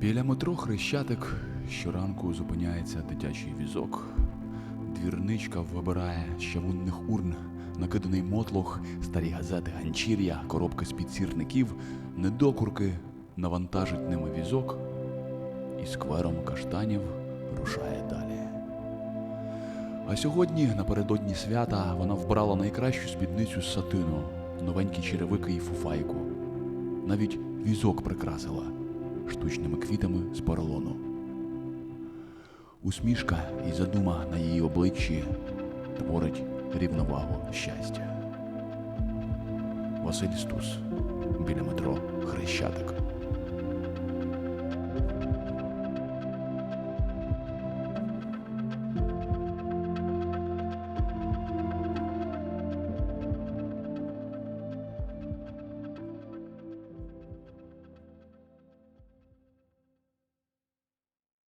Біля метро Хрещатик щоранку зупиняється дитячий візок. Двірничка вибирає з чавунних урн, накиданий мотлох, старі газети, ганчір'я, коробки з-під сірників, недокурки, навантажить ними візок і сквером каштанів рушає далі. А сьогодні, напередодні свята, вона вбрала найкращу спідницю з сатину, новенькі черевики і фуфайку. Навіть візок прикрасила штучними квітами з поролону. Усмішка і задума на її обличчі творить рівновагу щастя. Василь Стус біля метро Хрещатик.